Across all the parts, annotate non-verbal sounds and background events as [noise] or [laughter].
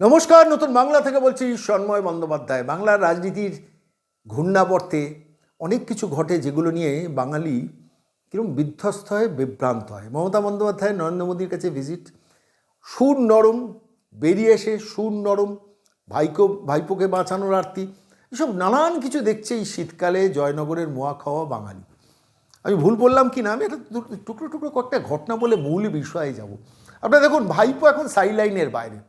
নমস্কার, নতুন বাংলা থেকে বলছি সন্ময় বন্দ্যোপাধ্যায়। বাংলার রাজনীতির ঘূর্ণাবর্তে অনেক কিছু ঘটে যেগুলো নিয়ে বাঙালি কীরকম বিধ্বস্ত হয়, বিভ্রান্ত হয়। মমতা বন্দ্যোপাধ্যায়, নরেন্দ্র মোদীর কাছে ভিজিট সুর নরম, বেরিয়ে এসে সুর নরম, ভাইকো, ভাইপোকে বাঁচানোর আরতি, এসব নানান কিছু দেখছে এই শীতকালে জয়নগরের মোয়া খাওয়া বাঙালি। আমি ভুল বললাম কি না? আমি একটা টুকরো টুকরো কয়েকটা ঘটনা বলে মূল বিষয়ে যাব। আপনারা দেখুন, ভাইপো এখন সাইলাইনের বাইরে।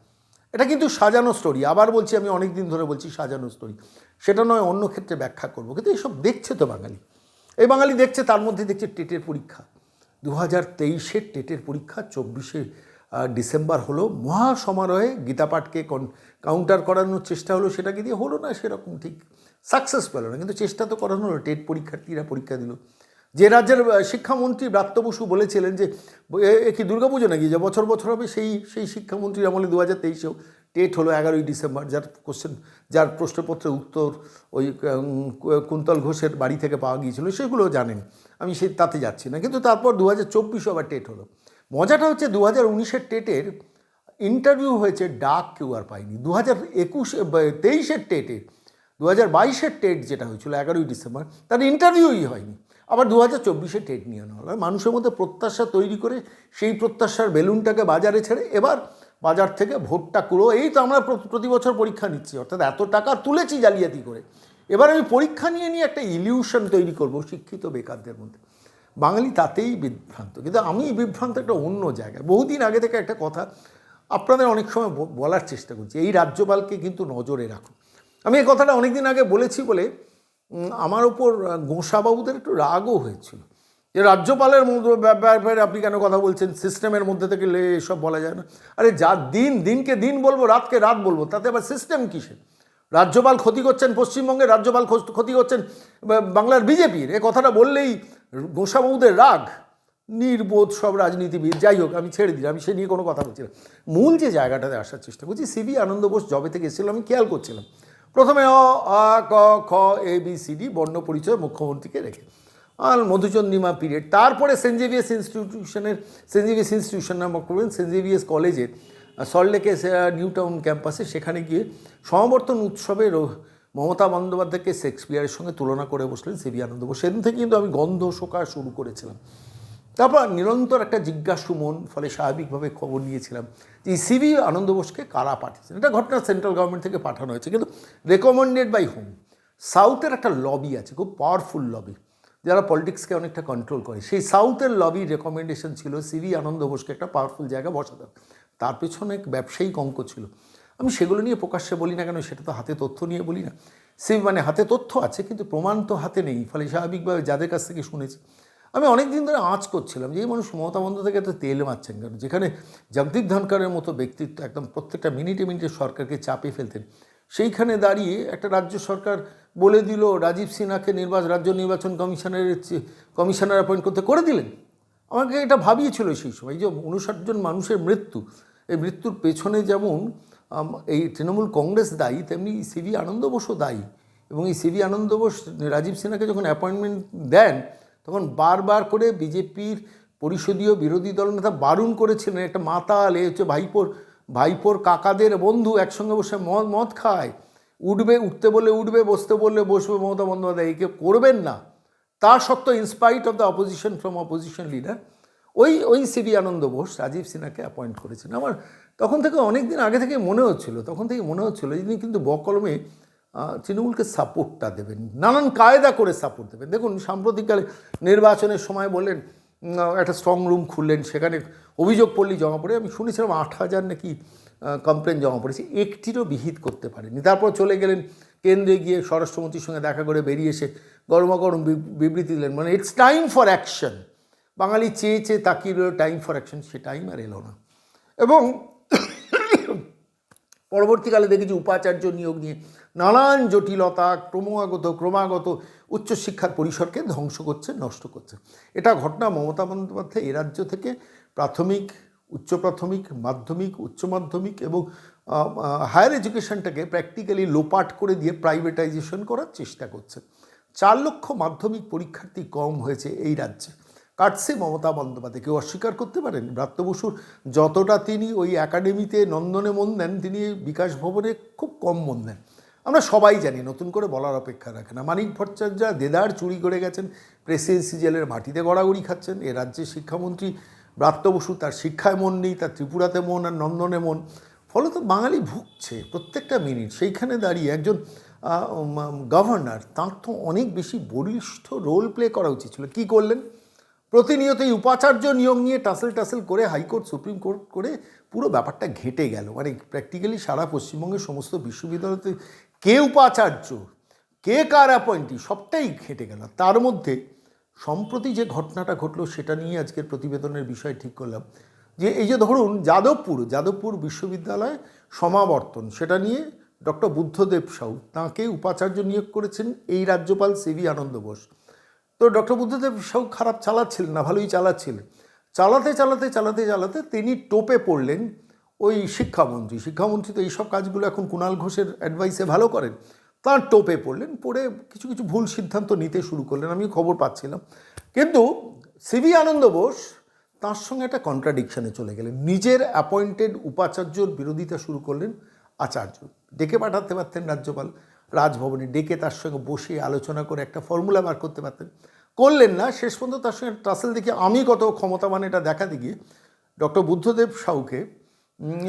এটা কিন্তু সাজানো স্টোরি আবার বলছি, আমি অনেক দিন ধরে বলছি সাজানো স্টোরি সেটা নয়, অন্য ক্ষেত্রে ব্যাখ্যা করব। কিন্তু এইসব দেখছে তো বাঙালি। এই বাঙালি দেখছে, তার মধ্যে দেখছে টেটের পরীক্ষা। দু হাজার তেইশের টেটের পরীক্ষা, চব্বিশে ডিসেম্বর হলো। মহা সমারোহে গীতাপাঠকে কাউন্টার করানোর চেষ্টা হলো। সেটাকে দিয়ে হলো না সেরকম ঠিক। সাকসেস পেল না। কিন্তু চেষ্টা তো করানো হলো। টেট পরীক্ষার্থীরা পরীক্ষা দিল। যে রাজ্যের শিক্ষামন্ত্রী ব্রাত্য বসু বলেছিলেন যে, এ- কি দুর্গাপুজো নাকি? যে বছর বছর হবে সেই সেই শিক্ষামন্ত্রীর আমলে দু হাজার তেইশেও টেট হলো এগারোই ডিসেম্বর, যার কোশ্চেন যার প্রশ্নপত্রের উত্তর ওই কুন্তল ঘোষের বাড়ি থেকে পাওয়া গিয়েছিল, সেগুলো জানেন। আমি সেই, তাতে যাচ্ছি না। কিন্তু তারপর দু হাজার চব্বিশও আবার টেট হলো। মজাটা হচ্ছে দু হাজার উনিশের টেটের ইন্টারভিউ হয়েছে ডাক কেউ আর পায়নি। দু হাজার একুশে তেইশের টেটে দু হাজার বাইশের টেট যেটা হয়েছিল এগারোই ডিসেম্বর, তার ইন্টারভিউই হয়নি। আবার দু হাজার চব্বিশে টেট নিয়ে আনা হলো। মানুষের মধ্যে প্রত্যাশা তৈরি করে সেই প্রত্যাশার বেলুনটাকে বাজারে ছেড়ে এবার বাজার থেকে ভোটটা কুড়ো। এই তো আমরা প্রতি বছর পরীক্ষা নিচ্ছি, অর্থাৎ এত টাকা তুলেছি জালিয়াতি করে। এবার আমি পরীক্ষা নিয়ে নিয়ে একটা ইলিউশন তৈরি করব শিক্ষিত বেকারদের মধ্যে। বাঙালি তাতেই বিভ্রান্ত। কিন্তু আমি বিভ্রান্ত একটা অন্য জায়গায়। বহুদিন আগে থেকে একটা কথা আপনাদের অনেক সময় বলার চেষ্টা করছি, এই রাজ্যপালকে কিন্তু নজরে রাখুন। আমি এই কথাটা অনেক দিন আগে বলেছি বলে আমার ওপর গোঁসাবাবুদের একটু রাগও হয়েছিল। যে রাজ্যপালের ব্যাপারে আপনি কেন কথা বলছেন? সিস্টেমের মধ্যে থেকে এসব বলা যায় না। আরে যা দিন, দিনকে দিন বলব, রাতকে রাত বলব, তাতে আবার সিস্টেম কিসের? রাজ্যপাল ক্ষতি করছেন পশ্চিমবঙ্গে, রাজ্যপাল ক্ষতি- করছেন বাংলার বিজেপির। এ কথাটা বললেই গোঁসাবাবুদের রাগ, নির্বোধ সব রাজনীতিবিদ, যাই হোক, আমি ছেড়ে দিই আমি সে নিয়ে কোনো কথা বলছি না। মূল যে জায়গাটাতে আসার চেষ্টা করছি সিবি আনন্দ বোস জবে থেকে এসেছিল, আমি খেয়াল করছিলাম। প্রথমে অ, আ, ক, খ, এ, বি, সি, ডি, বর্ণ পরিচয় মুখ্যমন্ত্রীকে রেখে। আর মধুচন্দ্রিমা পিরিয়ড। তারপরে সেন্ট ইনস্টিটিউশনের, সেন্ট ইনস্টিটিউশন নামক করবেন, সেন্ট কলেজের সল্টলেকে নিউ টাউন ক্যাম্পাসে সেখানে গিয়ে সমাবর্তন উৎসবে মমতা বন্দ্যোপাধ্যায়কে শেক্সপিয়ারের সঙ্গে তুলনা করে বসলেন সিবি আনন্দ সেদিন থেকে কিন্তু আমি গন্ধ শোকা শুরু করেছিলাম। তারপর নিরন্তর একটা জিজ্ঞাসু মন, ফলে স্বাভাবিকভাবে খবর নিয়েছিলাম যে সিবি আনন্দ বোসকে কারা পাঠিয়েছেন? এটা ঘটনা সেন্ট্রাল গভর্নমেন্ট থেকে পাঠানো হয়েছে, কিন্তু রেকমেন্ডেড বাই হোম সাউথের একটা লবি আছে, খুব পাওয়ারফুল লবি যারা পলিটিক্সকে অনেকটা কন্ট্রোল করে। সেই সাউথের লবি রেকমেন্ডেশন ছিল সিবি আনন্দ বোসকে একটা পাওয়ারফুল জায়গা বসাতে। তার পেছনে এক ব্যবসায়িক অঙ্ক ছিল। আমি সেগুলো নিয়ে প্রকাশ্যে বলি না কেন, সেটা তো হাতে তথ্য নিয়ে বলি না। সে মানে হাতে তথ্য আছে, কিন্তু প্রমাণ তো হাতে নেই, ফলে স্বাভাবিকভাবে যাদের কাছ থেকে শুনেছি আমি অনেক দিন ধরে আঁচ করছিলাম যে এই মানুষ মমতা বন্দ্যোপাধ্যায়কে এত তেল মারছেন কেন? যেখানে জগদীপ ধনকরের মতো ব্যক্তিত্ব একদম প্রত্যেকটা মিনিটে মিনিটে সরকারকে চাপে ফেলতেন। সেইখানে দাঁড়িয়ে একটা রাজ্য সরকার বলে দিল, রাজীব সিনহাকে নির্বাচন রাজ্য নির্বাচন কমিশনের কমিশনার অ্যাপয়েন্ট করতে করে দিলেন। আমাকে এটা ভাবিয়েছিল সেই সময় যে উনষাট জন মানুষের মৃত্যু। এই মৃত্যুর পেছনে যেমন এই তৃণমূল কংগ্রেস দায়ী, তেমনি সিভি আনন্দ বোসও দায়ী। এবং এই সিভি আনন্দ বোস রাজীব সিনহাকে যখন অ্যাপয়েন্টমেন্ট দেন বারবার করে বিজেপির পরিষদীয় বিরোধী দল দলনেতা বারণ করেছিলেন। একটা মাতাল, এ হচ্ছে ভাইপোর ভাইপোর কাকাদের বন্ধু একসঙ্গে বসে মদ মদ খায়। উঠবে, উঠতে বললে উঠবে, বসতে বললে বসবে, মমতা বন্দ্যোপাধ্যায়, একে করবেন না। তা সত্ত্বেও in spite of the opposition from opposition leader ওই ওই সিবি আনন্দ বোস রাজীব সিনহাকে অ্যাপয়েন্ট করেছেন আমার তখন থেকে অনেক দিন আগে থেকে মনে হচ্ছিল, তখন থেকে মনে হচ্ছিল যিনি কিন্তু বকলমে তৃণমূলকে সাপোর্টটা দেবেন, নানান কায়দা করে সাপোর্ট দেবেন। দেখুন, সাম্প্রতিককালে নির্বাচনের সময় বললেন একটা স্ট্রং রুম খুললেন, সেখানে অভিযোগ পড়লি জমা পড়ে, আমি শুনেছিলাম আট হাজার নাকি কমপ্লেন জমা পড়েছে, একটিরও বিহিত করতে পারেনি তারপর চলে গেলেন, কেন্দ্রে গিয়ে স্বরাষ্ট্রমন্ত্রীর সঙ্গে দেখা করে বেরিয়ে এসে গরমাগরম বিবৃতি দিলেন মানে it's time for action Bangali চেয়ে চেয়ে তাকিয়ে রইল টাইম ফর অ্যাকশন সে টাইম আর এলো না। এবং [coughs] পরবর্তীকালে দেখেছি উপাচার্য নিয়োগ নিয়ে নানান জটিলতা, ক্রমাগত ক্রমাগত উচ্চশিক্ষার পরিসরকে ধ্বংস করছে, নষ্ট করছে। এটা ঘটনা মমতা বন্দ্যোপাধ্যায় এ রাজ্য থেকে প্রাথমিক, উচ্চ প্রাথমিক, মাধ্যমিক, উচ্চ মাধ্যমিক এবং হায়ার এডুকেশনটাকে প্র্যাকটিক্যালি লোপাট করে দিয়ে প্রাইভেটাইজেশন করার চেষ্টা করছে। চার লক্ষ মাধ্যমিক পরীক্ষার্থী কম হয়েছে এই রাজ্যে। কাটছে মমতা বন্দ্যোপাধ্যায়, কেউ অস্বীকার করতে পারেন? ব্রাত্য বসুর যতটা তিনি ওই একাডেমিতে নন্দনে মন দেন, তিনি বিকাশ ভবনে খুব কম মন দেন। আমরা সবাই জানি, নতুন করে বলার অপেক্ষা রাখে না। মানিক ভট্টাচার্য, দেদার চুরি করে গেছেন, প্রেসিডেন্সি জেলের মাটিতে গড়াগড়ি খাচ্ছেন, এ রাজ্যের শিক্ষামন্ত্রী ব্রাত্য বসু, তার শিক্ষায় মন নেই, তার ত্রিপুরাতে মন আর নন্দনে মন। ফলত বাঙালি ভুগছে প্রত্যেকটা মিনিট। সেইখানে দাঁড়িয়ে একজন গভর্নর, তাঁর তো অনেক বেশি বলিষ্ঠ রোল প্লে করা উচিত ছিল। কী করলেন? প্রতিনিয়ত এই উপাচার্য নিয়োগ নিয়ে টাসেল টাসেল করে হাইকোর্ট, সুপ্রিম কোর্ট করে পুরো ব্যাপারটা ঘেটে গেল। মানে প্র্যাকটিক্যালি সারা পশ্চিমবঙ্গের সমস্ত বিশ্ববিদ্যালয়তে কে উপাচার্য, কে কার অ্যাপয়েন্টি সবটাই ঘেটে গেল। তার মধ্যে সম্প্রতি যে ঘটনাটা ঘটলো, সেটা নিয়ে আজকের প্রতিবেদনের বিষয় ঠিক করলাম। যে এই যে ধরুন, যাদবপুর যাদবপুর বিশ্ববিদ্যালয় সমাবর্তন, সেটা নিয়ে ডক্টর বুদ্ধদেব সাউ তাঁকে উপাচার্য নিয়োগ করেছেন এই রাজ্যপাল সিভি আনন্দ বোস। তো ডক্টর বুদ্ধদেব সাউ খারাপ চালাচ্ছিলেন না, ভালোই চালাচ্ছিলেন। চালাতে চালাতে চালাতে চালাতে তিনি টোপে পড়লেন। ওই শিক্ষামন্ত্রী শিক্ষামন্ত্রী তো এইসব কাজগুলো এখন কুণাল ঘোষের অ্যাডভাইসে ভালো করেন। তার টোপে পড়লেন, পড়ে কিছু কিছু ভুল সিদ্ধান্ত নিতে শুরু করলেন আমি খবর পাচ্ছিলাম। কিন্তু সিভি আনন্দ বোস তার সঙ্গে একটা কন্ট্রাডিকশানে চলে গেলেন। নিজের অ্যাপয়েন্টেড উপাচার্যর বিরোধিতা শুরু করলেন আচার্য। ডেকে পাঠাতে পারতেন রাজ্যপাল, রাজভবনে ডেকে তার সঙ্গে বসে আলোচনা করে একটা ফর্মুলা বার করতে পারতেন। করলেন না, শেষ পর্যন্ত তার সঙ্গে ট্রাসেল দেখে আমি কত ক্ষমতাবান এটা দেখাতে গিয়ে, ডক্টর বুদ্ধদেব সাউকে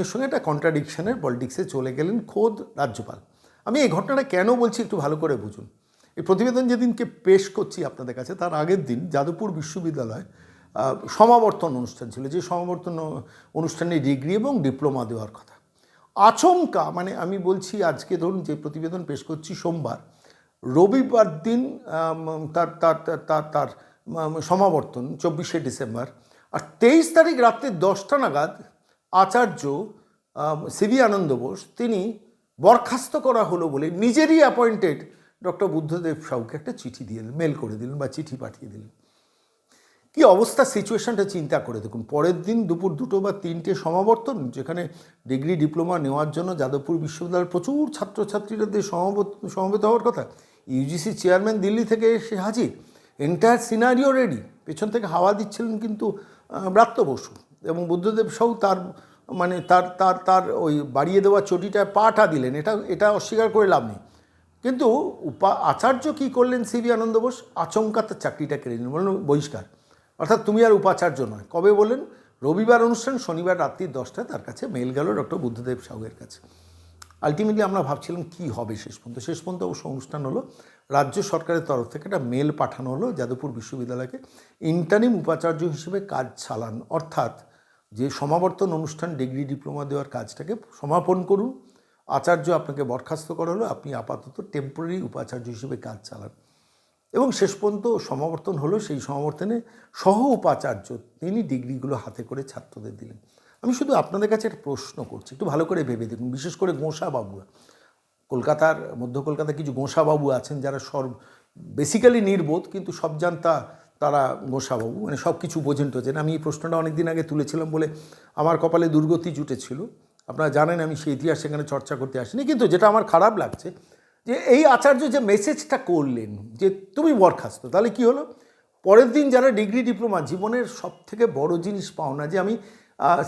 সঙ্গে একটা কন্ট্রাডিকশনের পলিটিক্সে চলে গেলেন খোদ রাজ্যপাল। আমি এই ঘটনাটা কেন বলছি একটু ভালো করে বুঝুন। এই প্রতিবেদন যেদিনকে পেশ করছি আপনাদের কাছে, তার আগের দিন যাদবপুর বিশ্ববিদ্যালয় সমাবর্তন অনুষ্ঠান ছিল, যে সমাবর্তন অনুষ্ঠানে ডিগ্রি এবং ডিপ্লোমা দেওয়ার কথা। আচমকা মানে আমি বলছি আজকে ধরুন যে প্রতিবেদন পেশ করছি সোমবার, রবিবার দিন তার, তার- তার তার সমাবর্তন, চব্বিশে ডিসেম্বর, আর তেইশ তারিখ রাত্রি দশটা নাগাদ আচার্য সিভি আনন্দ বোস, তিনি বরখাস্ত করা হলো বলে নিজেরই অ্যাপয়েন্টেড ডক্টর বুদ্ধদেব সাউকে একটা চিঠি দিয়ে দিলেন মেল করে দিলেন বা চিঠি পাঠিয়ে দিলেন। কি অবস্থা সিচুয়েশনটা চিন্তা করে দেখুন। পরের দিন দুপুর দুটো বা তিনটে সমাবর্তন, যেখানে ডিগ্রি ডিপ্লোমা নেওয়ার জন্য যাদবপুর বিশ্ববিদ্যালয়ের প্রচুর ছাত্রছাত্রীরা দিয়ে সমাবত হওয়ার কথা। ইউজিসি চেয়ারম্যান দিল্লি থেকে এসে হাজির। এন্টায়ার সিনারিও রেডি পেছন থেকে হাওয়া দিচ্ছিলেন কিন্তু ব্রাত্য বসু। এবং বুদ্ধদেব সাউ তার মানে তার তার তার ওই বাড়িয়ে দেওয়া চটিটায় পাটা দিলেন। এটা এটা অস্বীকার করে লাভ নেই। কিন্তু উপা, আচার্য কী করলেন সিবি আনন্দ বোস? আচমকা তার চাকরিটা কেড়ে নিলেন, বললেন বহিষ্কার। অর্থাৎ তুমি আর উপাচার্য নয়। কবে বললেন? রবিবার অনুষ্ঠান, শনিবার রাত্রি দশটায় তার কাছে মেল গেল ডক্টর বুদ্ধদেব সাউয়ের কাছে। আলটিমেটলি আমরা ভাবছিলাম কি হবে শেষ পর্যন্ত। শেষ পর্যন্ত অবশ্য অনুষ্ঠান হলো, রাজ্য সরকারের তরফ থেকে একটা মেল পাঠানো হলো যাদবপুর বিশ্ববিদ্যালয়কে। ইন্টারিম উপাচার্য হিসেবে কাজ চালান, অর্থাৎ যে সমাবর্তন অনুষ্ঠান ডিগ্রি ডিপ্লোমা দেওয়ার কাজটাকে সমাপন করুন। আচার্য আপনাকে বরখাস্ত করা হলো, আপনি আপাতত টেম্পোরারি উপাচার্য হিসেবে কাজ চালান। এবং শেষ পর্যন্ত সমাবর্তন হলো, সেই সমাবর্তনে সহ উপাচার্য তিনি ডিগ্রিগুলো হাতে করে ছাত্রদের দিলেন। আমি শুধু আপনাদের কাছে একটা প্রশ্ন করছি, একটু ভালো করে ভেবে দেখুন, বিশেষ করে গোঁসা বাবুরা কলকাতার, মধ্য কলকাতায় কিছু গোঁসাবাবু আছেন যারা সর্ব বেসিক্যালি নির্বোধ, কিন্তু সব জানতা তারা গোঁসাবাবু মানে সব কিছু বোঝেন টোঝেন আমি এই প্রশ্নটা অনেক দিন আগে তুলেছিলাম বলে আমার কপালে দুর্গতি জুটেছিল। আপনারা জানেন আমি সেই ইতিহাস সেখানে চর্চা করতে আসিনি। কিন্তু যেটা আমার খারাপ লাগছে যে এই আচার্য যে মেসেজটা করলেন, যে তুমি বরখাস্ত, তাহলে কি হলো? পরের দিন যারা ডিগ্রি ডিপ্লোমা জীবনের সব থেকে বড় জিনিস পাও না যে আমি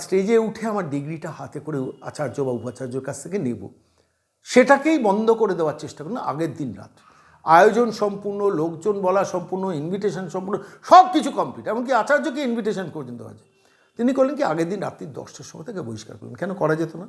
স্টেজে উঠে আমার ডিগ্রিটা হাতে করে আচার্য বা উপাচার্যর কাছ থেকে নেব। সেটাকেই বন্ধ করে দেওয়ার চেষ্টা করুন, আগের দিন রাত আয়োজন সম্পূর্ণ, লোকজন বলা সম্পূর্ণ ইনভিটেশন সম্পূর্ণ, সব কিছু কমপ্লিট এমনকি আচার্যকে ইনভিটেশন পর্যন্ত হয়েছে। তিনি করলেন কি, আগের দিন রাত্রি দশটার সময় থেকে বহিষ্কার করলেন। কেন করা যেত না?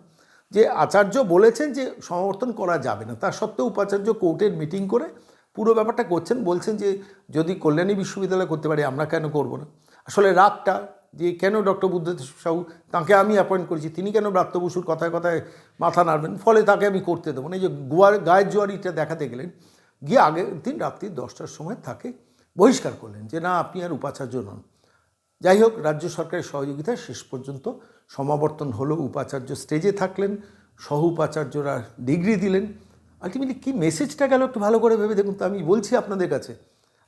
যে আচার্য বলেছেন যে সমর্থন করা যাবে না। তা সত্ত্বেও উপাচার্য কোর্টের মিটিং করে পুরো ব্যাপারটা করছেন। বলছেন যে, যদি কল্যাণী বিশ্ববিদ্যালয় করতে পারি, আমরা কেন করব না? আসলে রাগটা যে কেন ডক্টর বুদ্ধদেব সাহু তাকে আমি অ্যাপয়েন্ট করেছি, তিনি কেন ব্রাত্য বসুর কথায় কথায় মাথা নাড়বেন? ফলে তাকে আমি করতে দেবো না। এই যে গুয়ার, গায়ের জোয়ারিটা দেখাতে গেলেন গিয়ে আগের দিন রাত্রি দশটার সময় তাকে বহিষ্কার করলেন যে, না, আপনি আর উপাচার্য নন। যাই হোক, রাজ্য সরকারের সহযোগিতায় শেষ পর্যন্ত সমাবর্তন হলো, উপাচার্য স্টেজে থাকলেন, সহ উপাচার্যরা ডিগ্রি দিলেন। আলটিমেটলি কী মেসেজটা গেল একটু ভালো করে ভেবে দেখুন তো, আমি বলছি আপনাদের কাছে।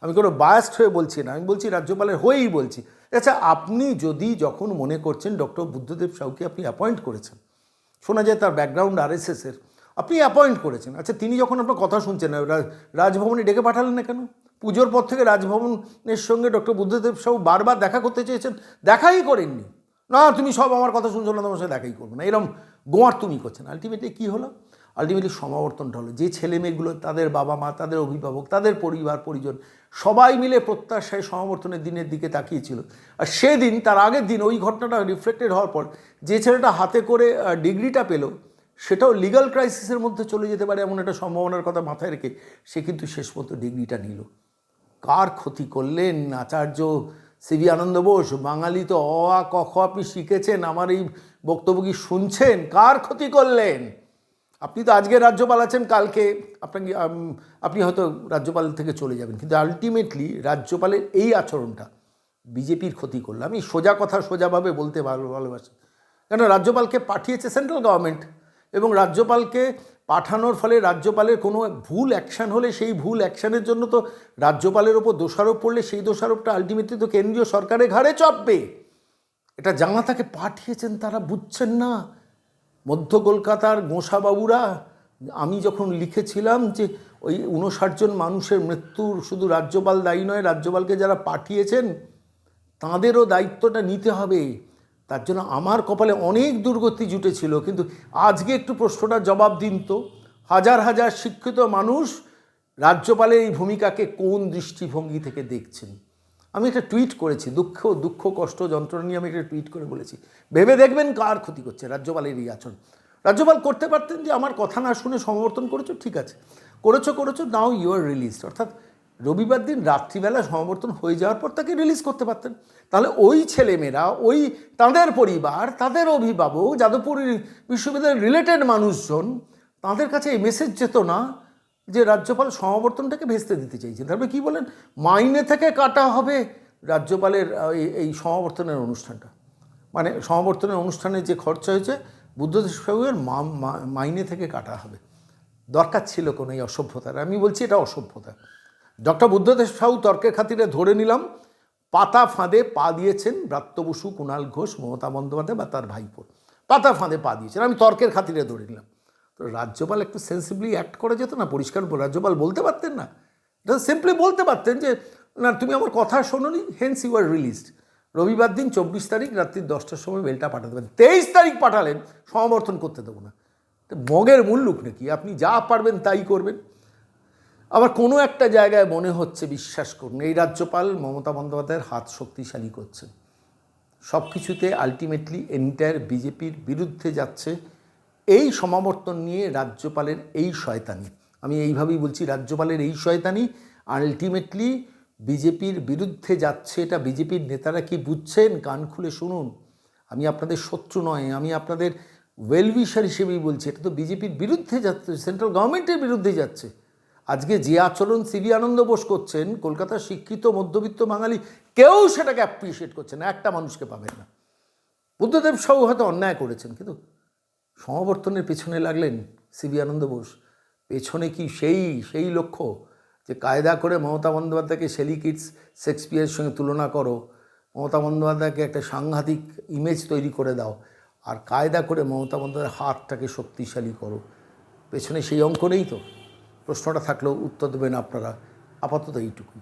আমি কোনো বায়াস্ট হয়ে বলছি না, আমি বলছি রাজ্যপালের হয়েই বলছি। আচ্ছা আপনি যদি যখন মনে করছেন ডক্টর বুদ্ধদেব সাউকে আপনি অ্যাপয়েন্ট করেছেন, শোনা যায় তার ব্যাকগ্রাউন্ড আরএসএসের আপনি অ্যাপয়েন্ট করেছেন। আচ্ছা তিনি যখন আপনার কথা শুনছেন রা- রাজভবনে ডেকে পাঠালেন না কেন? পুজোর পর থেকে রাজভবনের সঙ্গে ডক্টর বুদ্ধদেব সাহু বারবার দেখা করতে চেয়েছেন, দেখাই করেননি। না, তুমি সব আমার কথা শুনছো না, তোমার সাথে দেখাই করব না। এরকম গোয়ার তুমি করছেন। আলটিমেটলি কী হলো? আলটিমেটলি সমাবর্তনটা হলো। যে ছেলে মেয়েগুলো, তাদের বাবা মা, তাদের অভিভাবক, তাদের পরিবার, পরিজন, সবাই মিলে প্রত্যাশায় সমাবর্তনের দিনের দিকে তাকিয়েছিল। আর সেদিন, তার আগের দিন ওই ঘটনাটা রিফ্লেক্টেড হওয়ার পর, যে ছেলেটা হাতে করে ডিগ্রিটা পেল সেটাও লিগাল ক্রাইসিসের মধ্যে চলে যেতে পারে এমন একটা সম্ভাবনার কথা মাথায় রেখে সে কিন্তু শেষ পর্যন্ত ডিগ্রিটা নিল। কার ক্ষতি করলেন? আচার্য সিভি আনন্দ বোস, বাঙালি তো অ, আ, ক, খ, আপনি শিখেছেন, আমার এই বক্তব্য কি শুনছেন? কার ক্ষতি করলেন? আপনি তো আজকে রাজ্যপাল আছেন, কালকে আপনাকে আপনি হয়তো রাজ্যপাল থেকে চলে যাবেন, কিন্তু আলটিমেটলি রাজ্যপালের এই আচরণটা বিজেপির ক্ষতি করল। আমি সোজা কথা সোজাভাবে বলতে ভালো ভালোবাসি। কেন রাজ্যপালকে পাঠিয়েছে সেন্ট্রাল গভর্নমেন্ট এবং রাজ্যপালকে পাঠানোর ফলে রাজ্যপালের কোনো ভুল অ্যাকশান হলে সেই ভুল অ্যাকশানের জন্য তো রাজ্যপালের ওপর দোষারোপ পড়লে সেই দোষারোপটা আলটিমেটলি তো কেন্দ্রীয় সরকারের ঘাড়ে চাপবে। এটা জানা তাকে পাঠিয়েছেন তারা, বুঝছেন না। মধ্য কলকাতার গোঁসাবাবুরা, আমি যখন লিখেছিলাম যে ওই উনষাট জন মানুষের মৃত্যুর শুধু রাজ্যপাল দায়ী নয়, রাজ্যপালকে যারা পাঠিয়েছেন, তাঁদেরও দায়িত্বটা নিতে হবে। তার জন্য আমার কপালে অনেক দুর্গতি জুটেছিল, কিন্তু আজকে একটু প্রশ্নটার জবাব দিন তো। হাজার হাজার শিক্ষিত মানুষ রাজ্যপালের এই ভূমিকাকে কোন দৃষ্টিভঙ্গি থেকে দেখছেন? আমি একটা টুইট করেছি, দুঃখ দুঃখ, কষ্ট, যন্ত্রণা নিয়ে আমি একটা টুইট করে বলেছি। ভেবে দেখবেন কার ক্ষতি করছে রাজ্যপালের এই আচরণ। রাজ্যপাল করতে পারতেন যে আমার কথা না শুনে সমর্থন করেছ, ঠিক আছে। করেছ করেছ, নাও ইউ আর রিলিজ অর্থাৎ রবিবার দিন রাত্রিবেলা সমাবর্তন হয়ে যাওয়ার পর তাকে রিলিজ করতে পারতেন। তাহলে ওই ছেলেমেয়েরা, ওই তাদের পরিবার, তাদের অভিভাবক, যাদবপুর বিশ্ববিদ্যালয়ের রিলেটেড মানুষজন, তাদের কাছে এই মেসেজ যেত না যে রাজ্যপাল সমাবর্তনটাকে ভেস্তে দিতে চাইছেন। তারপরে কী বলেন মাইনে থেকে কাটা হবে রাজ্যপালের এই- সমাবর্তনের অনুষ্ঠানটা। মানে সমাবর্তনের অনুষ্ঠানে যে খরচা হয়েছে মা- মাইনে থেকে কাটা হবে। দরকার ছিল কোনো এই অসভ্যতার। আমি বলছি এটা অসভ্যতা। ডক্টর বুদ্ধদেব সাহু তর্কের খাতিরে ধরে নিলাম, পাতা ফাঁদে পা দিয়েছেন ব্রাত্য বসু কুণাল ঘোষ, মমতা বন্দ্যোপাধ্যায় বা তার ভাইপো। পাতা ফাঁদে পা দিয়েছেন, আমি তর্কের খাতিরে ধরে নিলাম। তো রাজ্যপাল একটু সেন্সিবলি অ্যাক্ট করা যেত না, পরিষ্কার রাজ্যপাল বলতে পারতেন না। এটা সিম্পলি বলতে পারতেন যে, না, তুমি আমার কথা শোনোনি হেন্স ইউ আর রিলিজড রবিবার দিন চব্বিশ তারিখ, রাত্রি দশটার সময় মেলটা পাঠাতে পারেন। তেইশ তারিখ পাঠালেন, সমর্থন করতে দেবো না। মগের মুল্লুক নাকি? আপনি যা পারবেন তাই করবেন। আবার কোনো একটা জায়গায় মনে হচ্ছে, বিশ্বাস করুন, এই রাজ্যপাল মমতা বন্দ্যোপাধ্যায়ের হাত শক্তিশালী করছেন সব কিছুতে আলটিমেটলি এন্টায়ার বিজেপির বিরুদ্ধে যাচ্ছে। এই সমাবর্তন নিয়ে রাজ্যপালের এই শয়তানি, আমি এইভাবেই বলছি, রাজ্যপালের এই শয়তানি আলটিমেটলি বিজেপির বিরুদ্ধে যাচ্ছে, এটা বিজেপির নেতারা কি বুঝছেন? কান খুলে শুনুন। আমি আপনাদের শত্রু নয়, আমি আপনাদের ওয়েলউইশার হিসেবেই বলছি, এটা তো বিজেপির বিরুদ্ধে যাচ্ছে সেন্ট্রাল গভর্নমেন্টের বিরুদ্ধে যাচ্ছে। আজকে যে আচরণ সিবি আনন্দ বোস করছেন, কলকাতার শিক্ষিত মধ্যবিত্ত বাঙালি, কেউ সেটাকে অ্যাপ্রিসিয়েট করছে না, একটা মানুষকে পাবেন না। বুদ্ধদেব সাহু হয়তো অন্যায় করেছেন, কিন্তু সমাবর্তনের পেছনে লাগলেন সিবি আনন্দ বোস। পেছনে কি সেই সেই লক্ষ্য যে কায়দা করে মমতা বন্দ্যোপাধ্যায়কে শেলি কিডস শেক্সপিয়ারের সঙ্গে তুলনা করো, মমতা বন্দ্যোপাধ্যায়কে একটা সাংঘাতিক ইমেজ তৈরি করে দাও, আর কায়দা করে মমতা বন্দ্যোপাধ্যায়ের হাতটাকে শক্তিশালী করো। পেছনে সেই অঙ্ক নেই তো? প্রশ্নটা থাকলেও উত্তর দেবেন আপনারা। আপাতত এইটুকুই।